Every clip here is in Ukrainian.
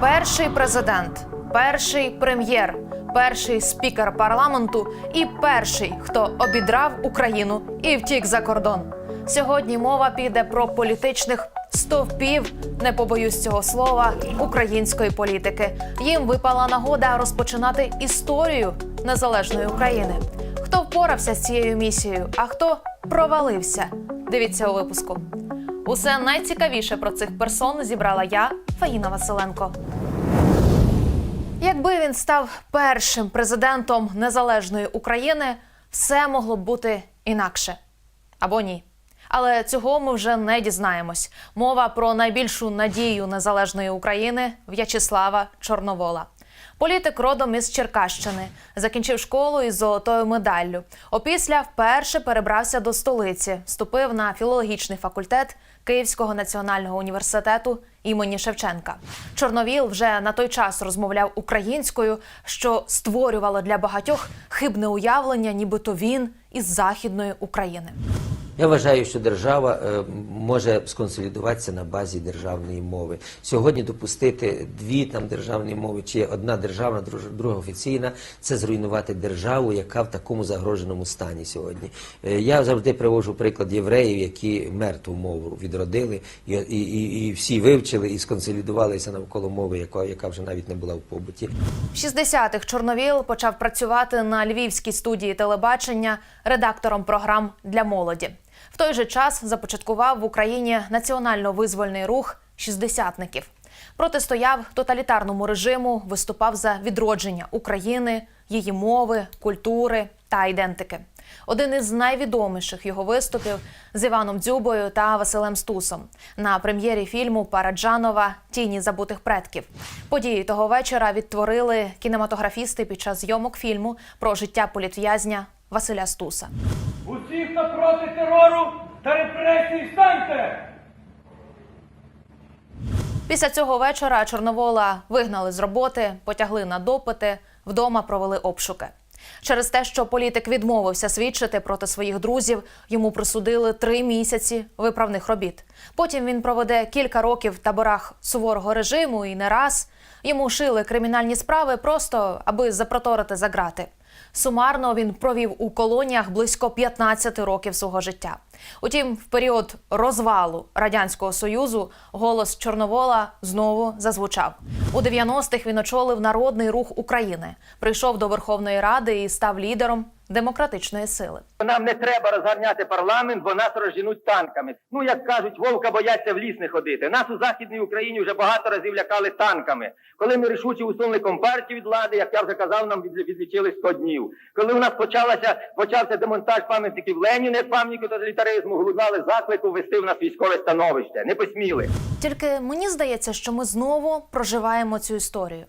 Перший президент, перший прем'єр, перший спікер парламенту і перший, хто обідрав Україну і втік за кордон. Сьогодні мова піде про політичних стовпів, не побоюсь цього слова, української політики. Їм випала нагода розпочинати історію незалежної України. Хто впорався з цією місією, а хто провалився? Дивіться у випуску. Усе найцікавіше про цих персон зібрала я, Фаїна Василенко. Якби він став першим президентом незалежної України, все могло б бути інакше або ні. Але цього ми вже не дізнаємось. Мова про найбільшу надію незалежної України В'ячеслава Чорновола. Політик родом із Черкащини, закінчив школу із золотою медаллю. Опісля вперше перебрався до столиці, вступив на філологічний факультет Київського національного університету імені Шевченка. Чорновіл вже на той час розмовляв українською, що створювало для багатьох хибне уявлення, нібито він із західної України. Я вважаю, що держава е, може сконсолідуватися на базі державної мови. Сьогодні допустити дві там державні мови, чи одна державна, друга офіційна, це зруйнувати державу, яка в такому загроженому стані сьогодні. Е, Я завжди привожу приклад євреїв, які мертву мову відродили, і, і, і всі вивчили і сконсолідувалися навколо мови, яка, яка вже навіть не була в побуті. В 60-х Чорновіл почав працювати на львівській студії телебачення редактором програм для молоді. В той же час започаткував в Україні національно-визвольний рух шістдесятників. Протистояв тоталітарному режиму, виступав за відродження України, її мови, культури та ідентики. Один із найвідоміших його виступів з Іваном Дзюбою та Василем Стусом на прем'єрі фільму Параджанова Тіні забутих предків. Події того вечора відтворили кінематографісти під час зйомок фільму про життя політв'язня Василя Стуса. Усі, хто проти терору та репресій, встаньте! Після цього вечора Чорновола вигнали з роботи, потягли на допити, вдома провели обшуки. Через те, що політик відмовився свідчити проти своїх друзів, йому присудили три місяці виправних робіт. Потім він проведе кілька років в таборах суворого режиму і не раз йому шили кримінальні справи просто аби запроторити за грати. Сумарно він провів у колоніях близько 15 років свого життя. Утім, в період розвалу радянського союзу голос Чорновола знову зазвучав. У 90-х він очолив народний рух України, прийшов до Верховної Ради і став лідером демократичної сили. Нам не треба розгарняти парламент, бо нас розженуть танками. Ну, як кажуть, вовка бояться в ліс не ходити. Нас у Західній Україні вже багато разів лякали танками. Коли ми рішуче усунули компартію від влади, як я вже казав, нам відлічили 100 днів. Коли у нас почалася, почався демонтаж пам'ятників Леніна, як пам'ятнику тоталітаризму, глудали заклику ввести в нас військове становище. Не посміли. Тільки мені здається, що ми знову проживаємо цю історію.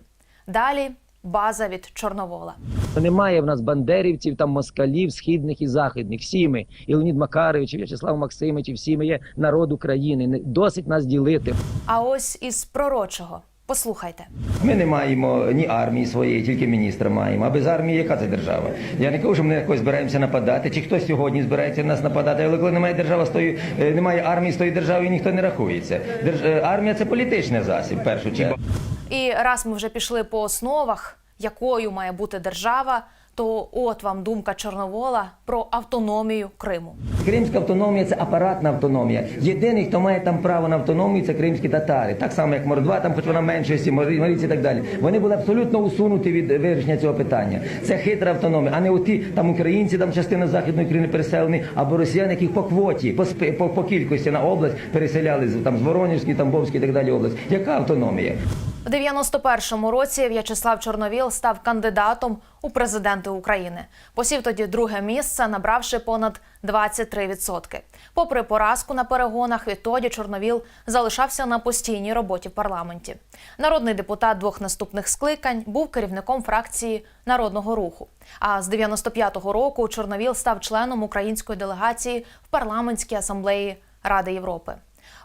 Далі база від Чорновола. Немає в нас бандерівців, там москалів, східних і західних. Всі ми, і Леонід Макарович, і В'ячеслав Максимович, і всі ми є народ України. Не- Досить нас ділити. А ось із пророчого. Послухайте. Ми не маємо ні армії своєї, тільки міністра маємо. А без армії яка це держава? Я не кажу, що ми якось збираємося нападати, чи хтось сьогодні збирається нас нападати, але коли немає держави стої е, немає армії з тої держави, ніхто не рахується. Держ... е, Армія це політичний засіб, в першу чергу. І раз ми вже пішли по основах, якою має бути держава, то от вам думка Чорновола про автономію Криму. Кримська автономія це апаратна автономія. Єдиний, хто має там право на автономію, це кримські татари. Так само, як Мордва, там хоч вона меншості, Морівці і так далі. Вони були абсолютно усунуті від вирішення цього питання. Це хитра автономія, а не оті там українці, там частина західної України переселені, або росіяни, яких по квоті, по, по, по кількості на область переселяли там з Воронежської, Тамбовської і так далі область. Яка автономія? В 91-му році В'ячеслав Чорновіл став кандидатом у президенти України. Посів тоді друге місце, набравши понад 23%. Попри поразку на перегонах, відтоді Чорновіл залишався на постійній роботі в парламенті. Народний депутат двох наступних скликань був керівником фракції Народного руху. А з 95-го року Чорновіл став членом української делегації в парламентській асамблеї Ради Європи.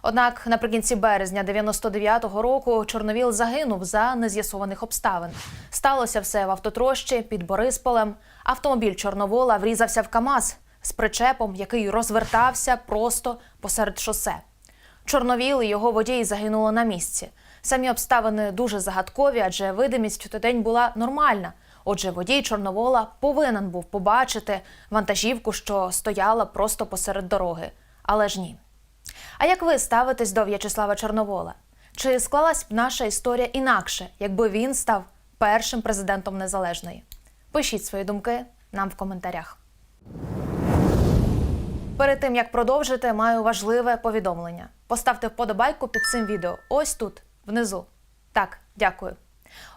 Однак наприкінці березня 99-го року Чорновіл загинув за нез'ясованих обставин. Сталося все в автотрощі під Борисполем. Автомобіль Чорновола врізався в КАМАЗ з причепом, який розвертався просто посеред шосе. Чорновіл і його водій загинули на місці. Самі обставини дуже загадкові, адже видимість у той день була нормальна. Отже, водій Чорновола повинен був побачити вантажівку, що стояла просто посеред дороги. Але ж ні. А як ви ставитесь до В'ячеслава Чорновола? Чи склалась б наша історія інакше, якби він став першим президентом незалежної? Пишіть свої думки нам в коментарях. Перед тим як продовжити, маю важливе повідомлення. Поставте вподобайку під цим відео. Ось тут, внизу. Так, дякую.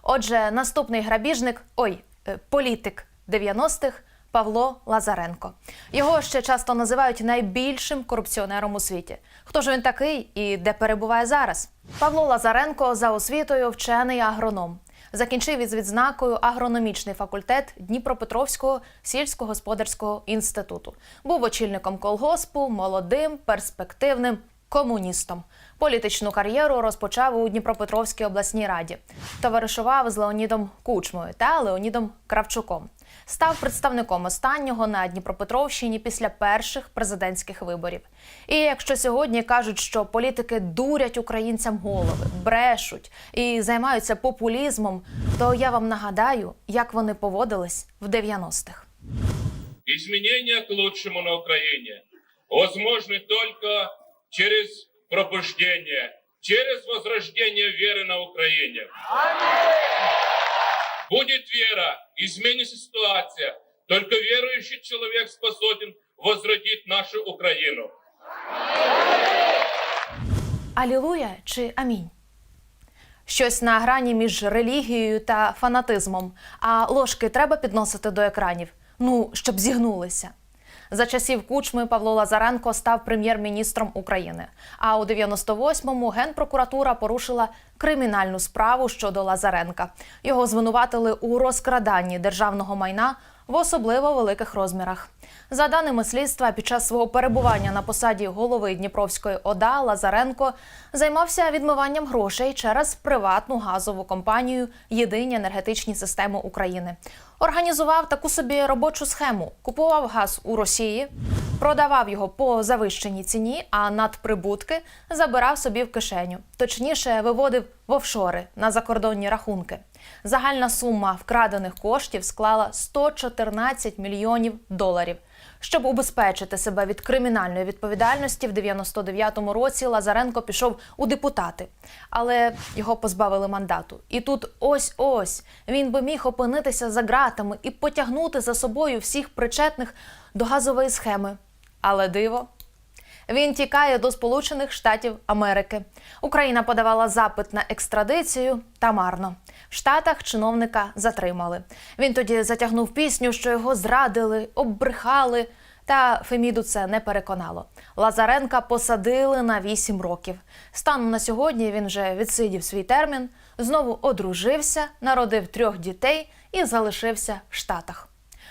Отже, наступний грабіжник, ой, е, політик 90-х Павло Лазаренко. Його ще часто називають найбільшим корупціонером у світі. Хто ж він такий і де перебуває зараз? Павло Лазаренко за освітою вчений агроном. Закінчив із відзнакою агрономічний факультет Дніпропетровського сільськогосподарського інституту. Був очільником колгоспу, молодим, перспективним комуністом. Політичну кар'єру розпочав у Дніпропетровській обласній раді. Товаришував з Леонідом Кучмою та Леонідом Кравчуком. Став представником останнього на Дніпропетровщині після перших президентських виборів. І якщо сьогодні кажуть, що політики дурять українцям голови, брешуть і займаються популізмом, то я вам нагадаю, як вони поводились в 90-х. Изменения к лучшему на Украине возможны только через пробуждение, через возрождение веры на Украине. Будет вера, изменится ситуация. Только верующий человек способен возродить нашу Украину. Алілуя чи амінь? Щось на грані між релігією та фанатизмом. А ложки треба підносити до екранів. Ну, щоб зігнулися. За часів кучми Павло Лазаренко став прем'єр-міністром України. А у 98-му генпрокуратура порушила кримінальну справу щодо Лазаренка. Його звинуватили у розкраданні державного майна в особливо великих розмірах. За даними слідства, під час свого перебування на посаді голови Дніпровської ОДА Лазаренко займався відмиванням грошей через приватну газову компанію Єдині енергетичні системи України. Організував таку собі робочу схему: купував газ у Росії, продавав його по завищеній ціні, а надприбутки забирав собі в кишеню. Точніше, виводив в офшори на закордонні рахунки. Загальна сума вкрадених коштів склала 114 мільйонів доларів. Щоб убезпечити себе від кримінальної відповідальності, в 99-му році Лазаренко пішов у депутати, але його позбавили мандату. І тут ось ось він би міг опинитися за ґратами і потягнути за собою всіх причетних до газової схеми. Але диво. Він тікає до Сполучених Штатів Америки. Україна подавала запит на екстрадицію та марно. В Штатах чиновника затримали. Він тоді затягнув пісню, що його зрадили, оббрехали. Та Феміду це не переконало. Лазаренка посадили на 8 років. Станом на сьогодні він вже відсидів свій термін, знову одружився, народив трьох дітей і залишився в Штатах.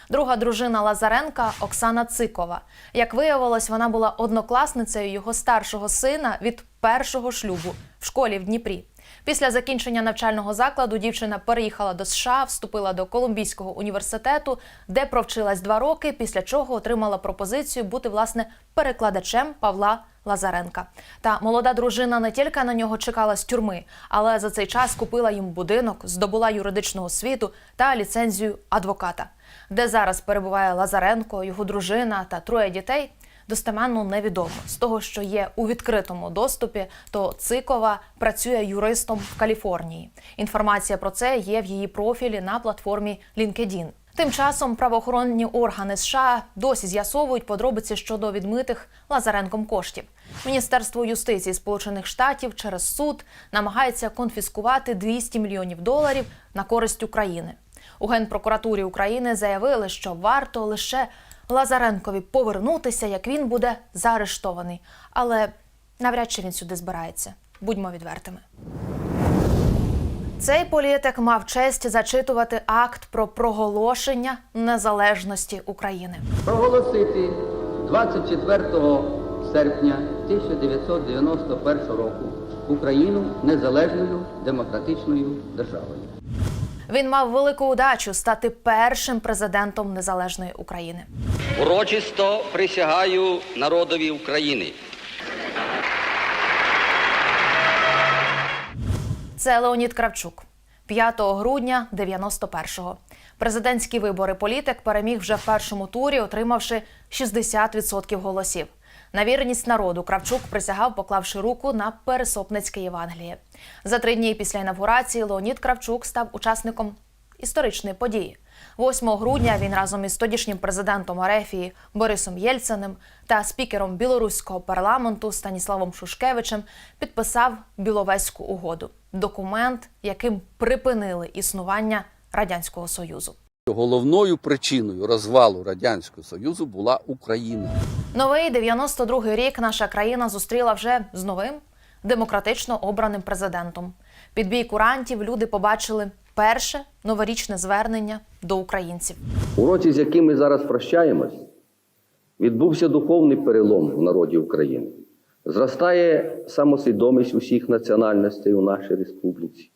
Друга дружина Лазаренка Оксана Цикова. Як виявилось, вона була однокласницею його старшого сина від першого шлюбу в школі в Дніпрі. Після закінчення навчального закладу дівчина переїхала до США, вступила до Колумбійського університету, де провчилась два роки, після чого отримала пропозицію бути власне перекладачем Павла Лазаренка. Та молода дружина не тільки на нього чекала з тюрми, але за цей час купила їм будинок, здобула юридичну освіту та ліцензію адвоката. Де зараз перебуває Лазаренко, його дружина та троє дітей, достеменно невідомо. З того, що є у відкритому доступі, то Цикова працює юристом в Каліфорнії. Інформація про це є в її профілі на платформі LinkedIn. Тим часом правоохоронні органи США досі з'ясовують подробиці щодо відмитих Лазаренком коштів. Міністерство юстиції Сполучених Штатів через суд намагається конфіскувати 200 мільйонів доларів на користь України. У генпрокуратурі України заявили, що варто лише Лазаренкові повернутися, як він буде заарештований. Але навряд чи він сюди збирається. Будьмо відвертими. Цей політик мав честь зачитувати акт про проголошення незалежності України. проголосити 24 серпня 1991 року Україну незалежною демократичною державою. Він мав велику удачу стати першим президентом незалежної України. Урочисто присягаю народові України. Це Леонід Кравчук. 5 грудня 91-го. Президентські вибори політик переміг вже в першому турі, отримавши 60% голосів. На вірність народу Кравчук присягав, поклавши руку на пересопницьке Євангеліє. За три дні після інавгурації Леонід Кравчук став учасником історичної події. 8 грудня він разом із тодішнім президентом Арефії Борисом Єльциним та спікером білоруського парламенту Станіславом Шушкевичем підписав Біловезьку угоду документ, яким припинили існування радянського союзу. Головною причиною розвалу радянського союзу була Україна. Новий 92-й рік наша країна зустріла вже з новим демократично обраним президентом. Під бій курантів люди побачили перше новорічне звернення до українців. У році, з яким ми зараз прощаємось, відбувся духовний перелом в народі України. Зростає самосвідомість усіх національностей у нашій республіці.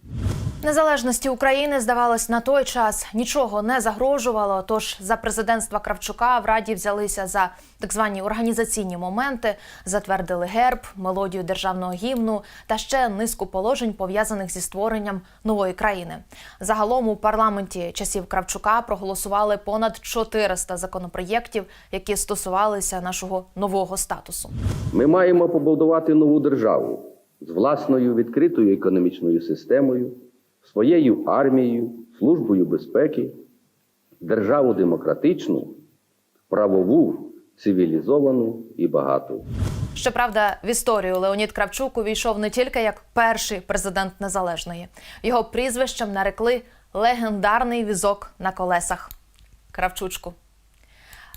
Незалежності України, здавалось, на той час нічого не загрожувало. Тож за президентства Кравчука в Раді взялися за так звані організаційні моменти, затвердили герб, мелодію державного гімну та ще низку положень пов'язаних зі створенням нової країни. Загалом у парламенті часів Кравчука проголосували понад 400 законопроєктів, які стосувалися нашого нового статусу. Ми маємо побудувати нову державу з власною відкритою економічною системою, своєю армією, службою безпеки, державу демократичну, правову, цивілізовану і багату. Щоправда, в історію Леонід Кравчук увійшов не тільки як перший президент незалежної. Його прізвищем нарекли легендарний візок на колесах Кравчучку.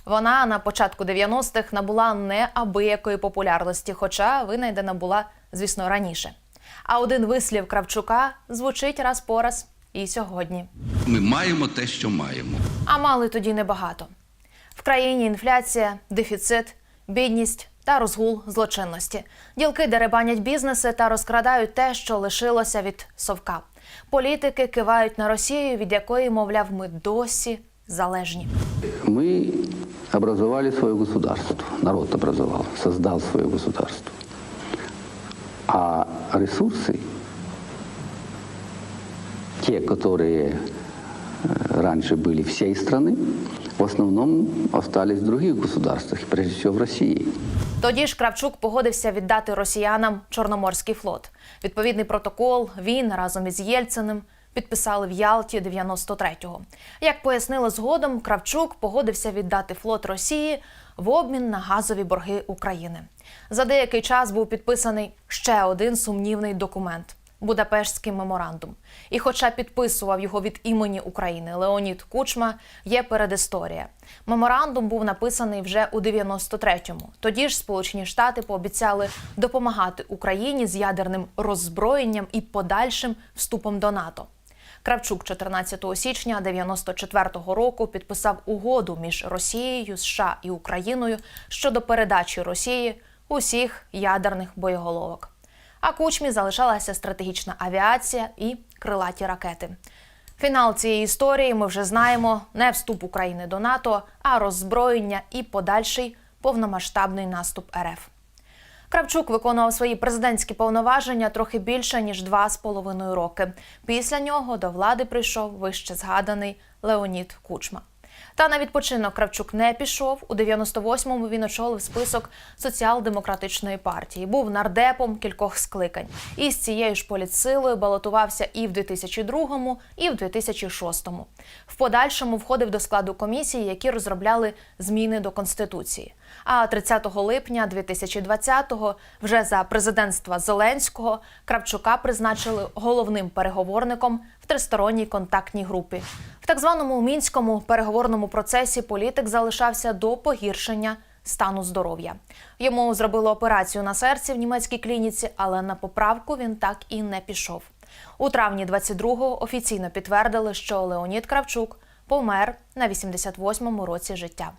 Вона на початку 90-х набула неабиякої популярності, хоча винайдена була, звісно, раніше. А один вислів Кравчука звучить раз по раз і сьогодні. Ми маємо те, що маємо. А мали тоді небагато. В країні інфляція, дефіцит, бідність та розгул злочинності. Ділки деребанять бізнеси та розкрадають те, що лишилося від совка. Політики кивають на Росію, від якої, мовляв, ми досі залежні. Мы образовали свое государство, народ образовал, создал свое государство. А ресурсы, те, которые э, раньше были всей страны, в основном остались в других государствах, и прежде всего в России. Тоді ж Кравчук погодився віддати росіянам Чорноморський флот. Відповідний протокол він разом із Єльциним підписали в Ялті 93-го. Як пояснили згодом, Кравчук погодився віддати флот Росії в обмін на газові борги України. За деякий час був підписаний ще один сумнівний документ. Будапештський меморандум. І, хоча підписував його від імені України Леонід Кучма, є передісторія. Меморандум був написаний вже у 93-му. Тоді ж Сполучені Штати пообіцяли допомагати Україні з ядерним роззброєнням і подальшим вступом до НАТО. Кравчук 14 січня 94-го року підписав угоду між Росією, США і Україною щодо передачі Росії усіх ядерних боєголовок. А кучмі залишалася стратегічна авіація і крилаті ракети. Фінал цієї історії ми вже знаємо: не вступ України до НАТО, а роззброєння і подальший повномасштабний наступ РФ. Кравчук виконував свої президентські повноваження трохи більше ніж два з половиною роки. Після нього до влади прийшов вище згаданий Леонід Кучма. Та на відпочинок Кравчук не пішов. У 98-му він очолив список соціал-демократичної партії. Був нардепом кількох скликань. І з цією ж політсилою балотувався і в 2002-му, і в 2006-му. В подальшому входив до складу комісії, які розробляли зміни до конституції. А 30 липня 2020-го, вже за президентства Зеленського, Кравчука призначили головним переговорником в тристоронній контактній групі. В так званому мінському переговорному процесі політик залишався до погіршення стану здоров'я. Йому зробили операцію на серці в німецькій клініці, але на поправку він так і не пішов. У травні 22-го офіційно підтвердили, що Леонід Кравчук помер на 88-му році життя.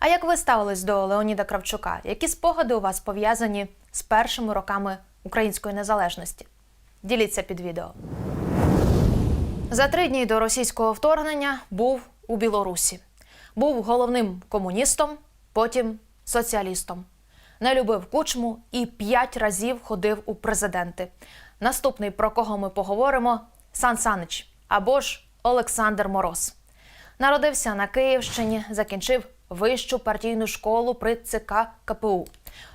А як ви ставились до Леоніда Кравчука? Які спогади у вас пов'язані з першими роками української незалежності? Діліться під відео. За три дні до російського вторгнення був у Білорусі. Був головним комуністом, потім соціалістом. Не любив кучму і п'ять разів ходив у президенти. Наступний, про кого ми поговоримо, Сан Санич або ж Олександр Мороз. Народився на Київщині, закінчив вищу партійну школу при ЦК КПУ.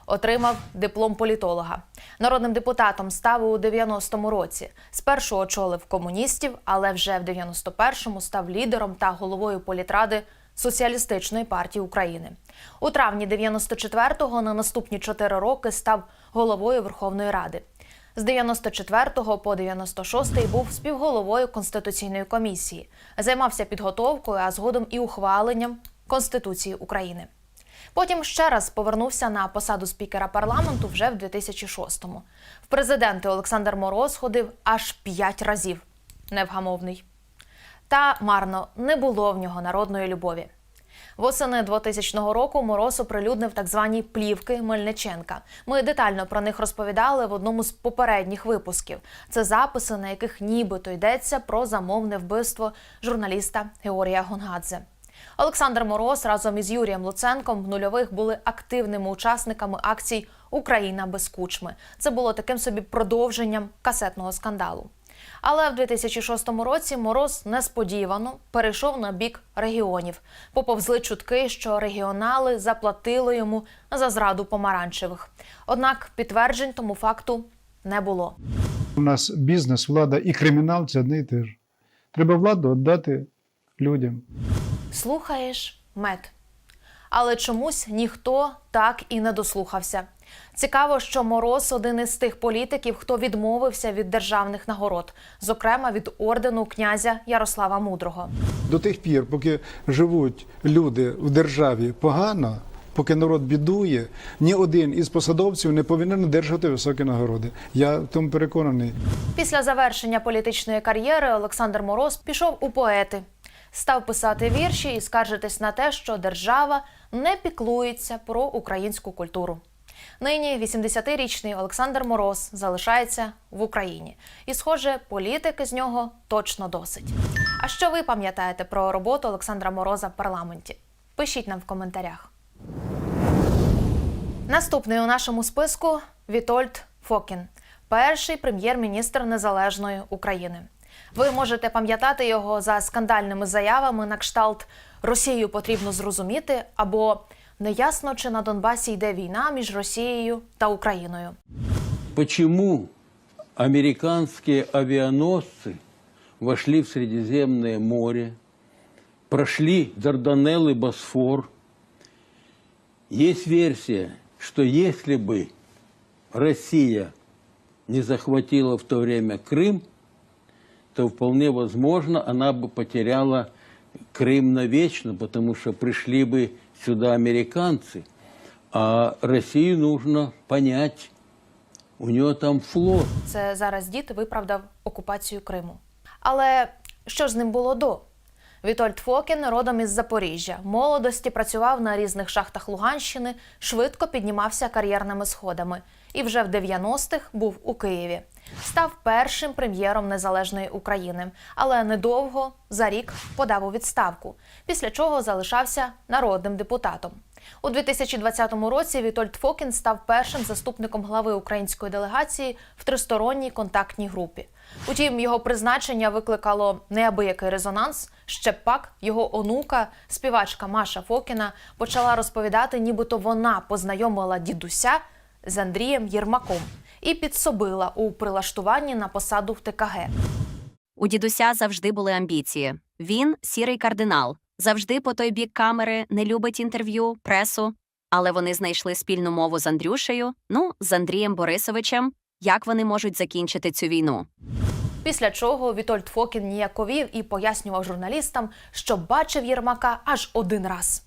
Отримав диплом політолога. Народним депутатом став у 90-му році. Спершу очолив комуністів, але вже в 91-му став лідером та головою політради Соціалістичної партії України. У травні 94-го на наступні чотири роки став головою Верховної Ради. З 94 по 96 був співголовою Конституційної комісії. Займався підготовкою, а згодом і ухваленням Конституції України. Потім ще раз повернувся на посаду спікера парламенту вже в 2006-му. В президенти Олександр Мороз ходив аж п'ять разів. Невгамовний. Та марно не було в нього народної любові. Восени 2000 року Мороз оприлюднив так звані плівки Мельниченка. Ми детально про них розповідали в одному з попередніх випусків. Це записи, на яких нібито йдеться про замовне вбивство журналіста Георгія Гонгадзе. Олександр Мороз разом із Юрієм Луценком в нульових були активними учасниками акцій Україна без кучми. Це було таким собі продовженням касетного скандалу. Але в 2006 році Мороз несподівано перейшов на бік регіонів. Поповзли чутки, що регіонали заплатили йому за зраду помаранчевих. Однак підтверджень тому факту не було. У нас бізнес, влада і кримінал це одне і те ж. Треба владу віддати людям. Слухаєш мед. Але чомусь ніхто так і не дослухався. Цікаво, що Мороз один із тих політиків, хто відмовився від державних нагород, зокрема від ордену князя Ярослава Мудрого. До тих пір, поки живуть люди в державі погано, поки народ бідує, ні один із посадовців не повинен одержати високі нагороди. Я в тому переконаний. Після завершення політичної кар'єри Олександр Мороз пішов у поети, став писати вірші і скаржитись на те, що держава не піклується про українську культуру. Нині 80-річний Олександр Мороз залишається в Україні, і, схоже, політики з нього точно досить. А що ви пам'ятаєте про роботу Олександра Мороза в парламенті? Пишіть нам в коментарях. Наступний у нашому списку Вітольд Фокін, перший прем'єр-міністр незалежної України. Ви можете пам'ятати його за скандальними заявами на кшталт Росію потрібно зрозуміти або неясно, чи на Донбасі йде війна між Росією та Україною. Почему американские авианосцы вошли в Средиземное море, прошли Дарданелл и Босфор? Есть версия, что если бы Россия не захватила в то время Крым, то вполне возможно она бы потеряла Крым навечно, потому что пришли бы сюда американцы. А Россию нужно понять. У нее там флот. Це зараз дід виправдав окупацію Криму. Але що ж з ним було до? Вітольд Фокін родом із Запоріжжя. В молодості працював на різних шахтах Луганщини, швидко піднімався кар'єрними сходами. І вже в 90-х був у Києві. Став першим прем'єром незалежної України, але недовго за рік подав у відставку, після чого залишався народним депутатом. У 2020 році Вітольд Фокін став першим заступником глави української делегації в тристоронній контактній групі. Утім, його призначення викликало неабиякий резонанс. Ще пак його онука, співачка Маша Фокіна, почала розповідати, нібито вона познайомила дідуся з Андрієм Єрмаком і підсобила у прилаштуванні на посаду в ТКГ. У дідуся завжди були амбіції. Він сірий кардинал, завжди по той бік камери, не любить інтерв'ю, пресу. Але вони знайшли спільну мову з Андрюшею, ну, з Андрієм Борисовичем. Як вони можуть закінчити цю війну? Після чого Вітольд Фокін ніяковів і пояснював журналістам, що бачив Єрмака аж один раз.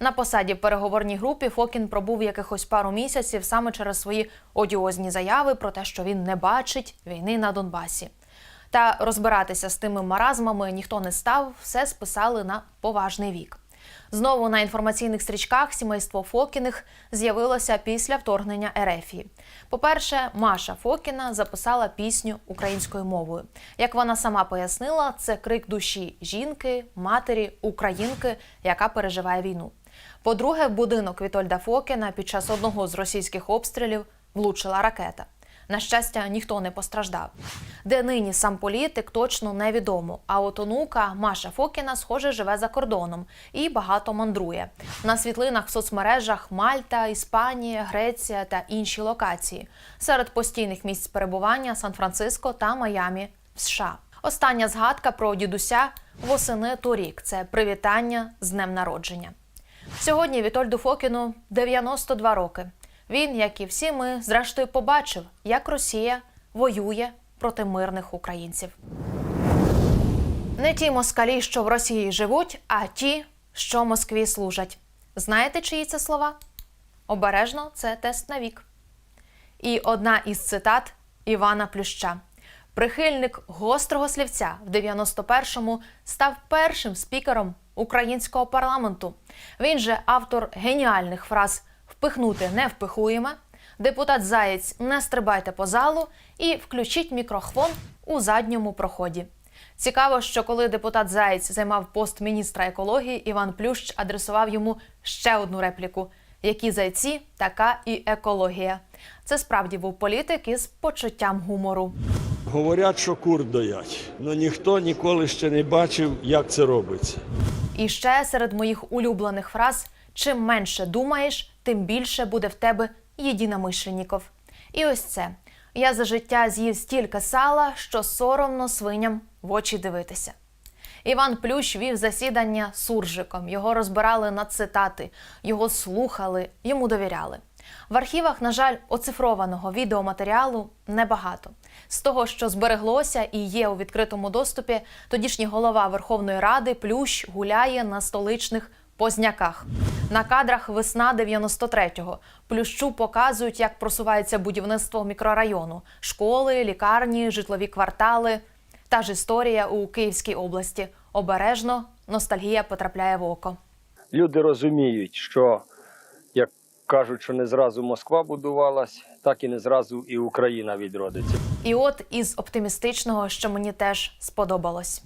На посаді в переговорній групі Фокін пробув якихось пару місяців саме через свої одіозні заяви про те, що він не бачить війни на Донбасі. Та розбиратися з тими маразмами ніхто не став, все списали на поважний вік. Знову на інформаційних стрічках сімейство Фокіних з'явилося після вторгнення Ерефії. По-перше, Маша Фокіна записала пісню українською мовою. Як вона сама пояснила, це крик душі жінки, матері, українки, яка переживає війну. По-друге, будинок Вітольда Фокіна під час одного з російських обстрілів влучила ракета. На щастя, ніхто не постраждав. Де нині сам політик, точно невідомо. А от онука Маша Фокіна, схоже, живе за кордоном і багато мандрує. На світлинах в соцмережах Мальта, Іспанія, Греція та інші локації. Серед постійних місць перебування Сан-Франциско та Майамі в США. Остання згадка про дідуся восени торік. Це привітання з днем народження. Сьогодні Вітольду Фокіну 92 роки. Він, як і всі ми, зрештою побачив, як Росія воює проти мирних українців. Не ті москалі, що в Росії живуть, а ті, що Москві служать. Знаєте, чиї це слова? Обережно це тест на вік. І одна із цитат Івана Плюща. Прихильник гострого слівця в 91-му став першим спікером українського парламенту. Він же автор геніальних фраз Впихнути не впихуємо, депутат Заєць не стрибайте по залу і включіть мікрофон у задньому проході. Цікаво, що коли депутат Заєць займав пост міністра екології, Іван Плющ адресував йому ще одну репліку: які зайці, така і екологія. Це справді був політик із почуттям гумору. Говорять, що кур доять, але ніхто ніколи ще не бачив, як це робиться. І ще серед моїх улюблених фраз: чим менше думаєш, тим більше буде в тебе єдиномишленників. І ось це. Я за життя з'їв стільки сала, що соромно свиням в очі дивитися. Іван Плющ вів засідання суржиком. Його розбирали на цитати, його слухали, йому довіряли. В архівах, на жаль, оцифрованого відеоматеріалу небагато. З того, що збереглося і є у відкритому доступі, тодішній голова Верховної Ради Плющ гуляє на столичних позняках. На кадрах весна 93-го Плющу показують, як просувається будівництво мікрорайону: школи, лікарні, житлові квартали. Та ж історія у Київській області. Обережно ностальгія потрапляє в око. Люди розуміють, що, як кажуть, що не зразу Москва будувалась, так і не зразу і Україна відродиться. І от із оптимістичного, що мені теж сподобалось.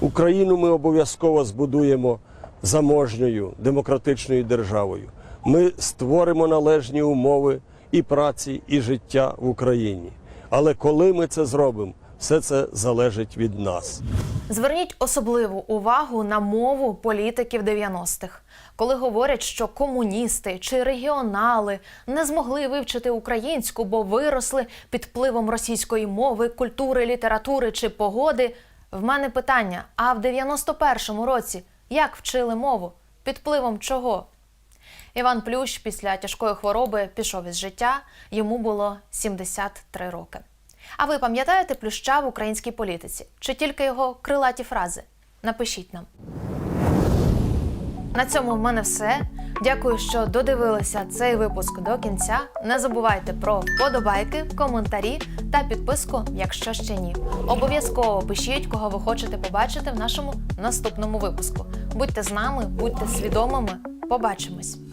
Україну ми обов'язково збудуємо заможньою демократичною державою. Ми створимо належні умови і праці, і життя в Україні. Але коли ми це зробимо, все це залежить від нас. Зверніть особливу увагу на мову політиків 90-х, коли говорять, що комуністи чи регіонали не змогли вивчити українську, бо виросли під впливом російської мови, культури, літератури чи погоди. В мене питання: а в 91-му році як вчили мову? Під впливом чого? Іван Плющ після тяжкої хвороби пішов із життя. Йому було 73 роки. А ви пам'ятаєте Плюща в українській політиці? Чи тільки його крилаті фрази? Напишіть нам. На цьому в мене все. Дякую, що додивилися цей випуск до кінця. Не забувайте про подобайки, коментарі та підписку, якщо ще ні. Обов'язково пишіть, кого ви хочете побачити в нашому наступному випуску. Будьте з нами, будьте свідомими. Побачимось!